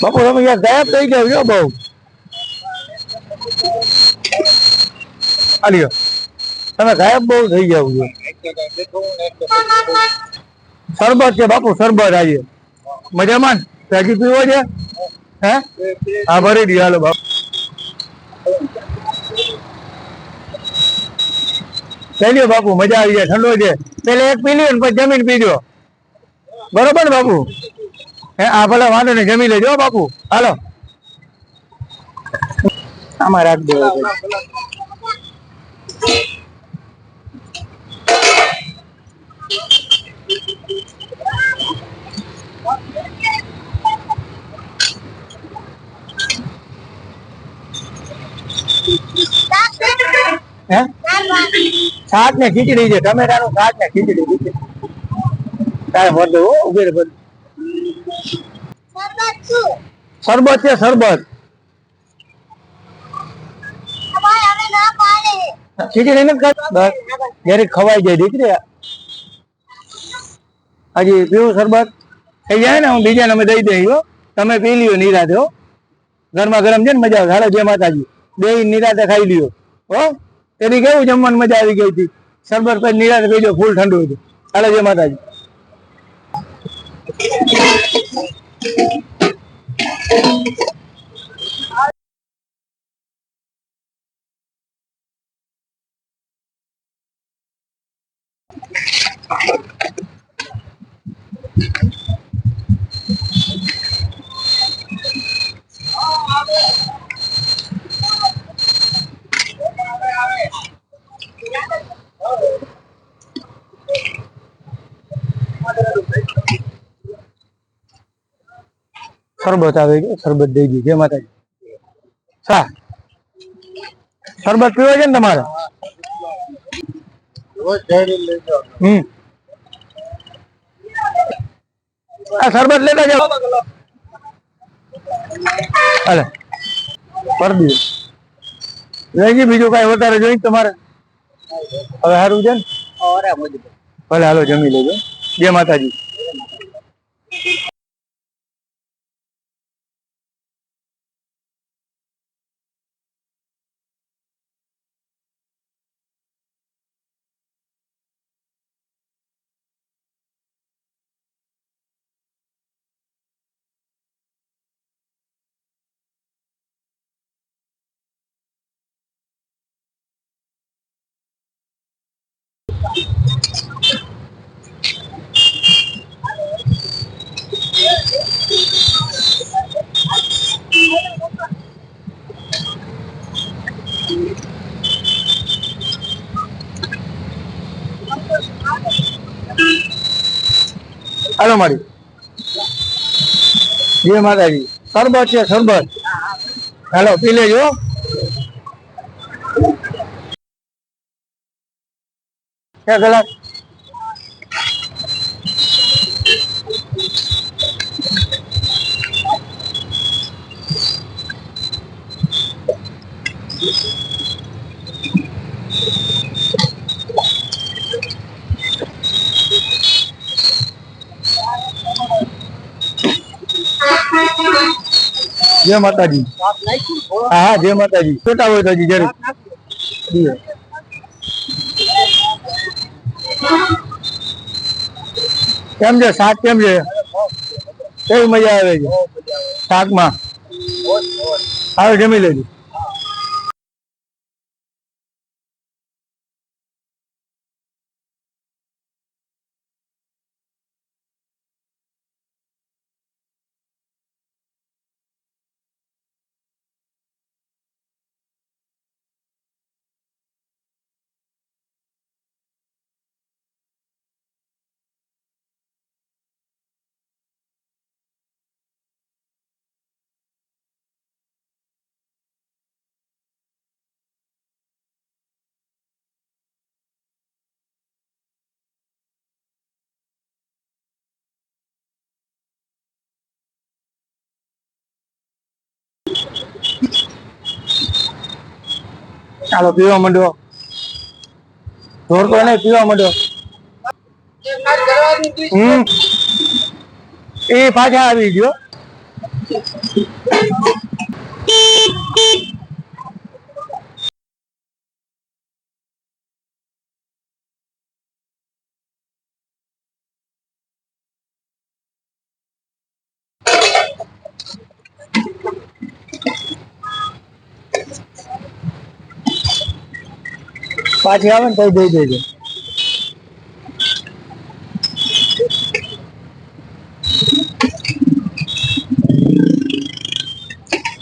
બાપુ, તમે યાર ગાયબ થઈ ગયા છો બહુ. આલ્યો, તમે ગાયબ બહુ થઈ ગયા છો. શરબત છે બાપુ, શરબત આજે. મજામાં? પેકી પીવો છે? હે? હા, ભરી દઈએ હાલો બાપુ. પેલ્યો લ્યો બાપુ, મજા આવી જાય, ઠંડો છે. પેલે એક પી લ્યો ને પછી જમીન પીજો. બરોબર બાપુ? હે, આ ભલે વાંધો નહીં, જમી લેજો બાપુ. હાલો. આમાં રાખ દેવો શાક ને ખીચડી છે, ટમેટાનું શાક ને ખીચડી તારે બધું હો ઊભી બધું. શરબત છે શરબત. ખીચડી નથી ખાતી? બસ. ખવાઈ જાય દીકરી. હજી પીવું શરબત? થઈ જાય ને હું બીજાને અમે દઈ દઈ તમે પી લ્યો નિરાતે હો. ગરમા ગરમ છે ને મજા આવે. હાલો જય માતાજી. બે નિરાતે ખાઈ લ્યો હો. તેની કેવું જમવાની મજા આવી ગઈ હતી? શરબત પછી નિરાતે પીજો ફૂલ ઠંડુ હતું. હાલો જય માતાજી. Oh, શરબત આવે શરબત દઈ દીધું જય માતાજી. સા શરબત પીવો છે ને તમારે? હમ. આ શરબત લેતા જાઓ. હાલે. કરી દીધું બીજું કઈ વધારે જોઈ તમારે? હવે સારું છે ને? ભલે હાલો જમી લેજો. જય માતાજી. હાલો મારી જય માતાજી શરબત છે શરબત ક્યાં કલાક જય માતાજી. હા હા જય માતાજી. છોટા હોય તો હજી જરૂર. કેમ છે? શાક કેમ છે? કેવી મજા આવે છે? શાકમાં? આવે. જમી લેજો. ચાલો પીવા માંડો. ઢોર તો નહીં પીવા માંડો. હમ. એ પાછા આવી ગયો. પાછી આવે ને તો દઈ દેજો.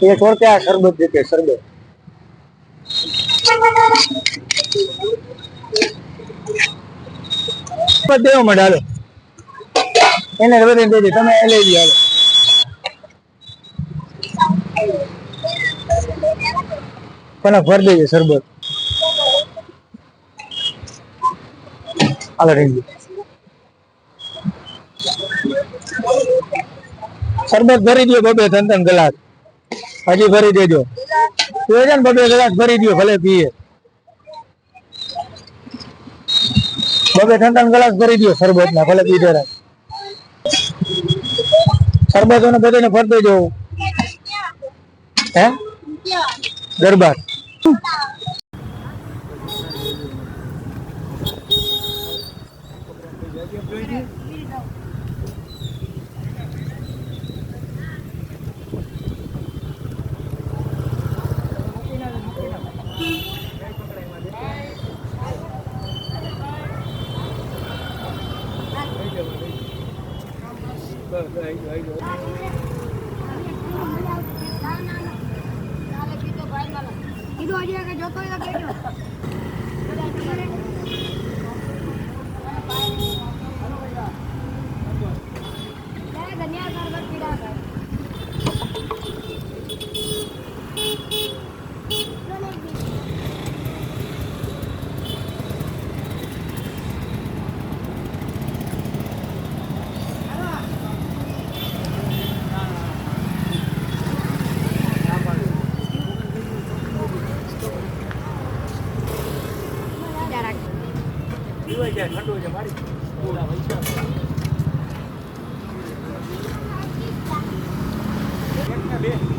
એ છોડ કે આ શરબત. જે શરબત દેવો મળે હાલો. એને બધાને દેજે, તમે એ લઈ પણ ભર શરબત. હાલો શરબત ભરી દો બબે ત્રણ ત્રણ ગ્લાસ. હજી ભરી દેજો. ને બબે ગ્લાસ ભરી દો ભલે પીએ. બબે ત્રણ ત્રણ ગ્લાસ ભરી દો શરબત ના ભલે પી દે શરબતો ને બધાને ફર દેજો. હે? ગરબા કીધું હજી જોતો હોય ભરજો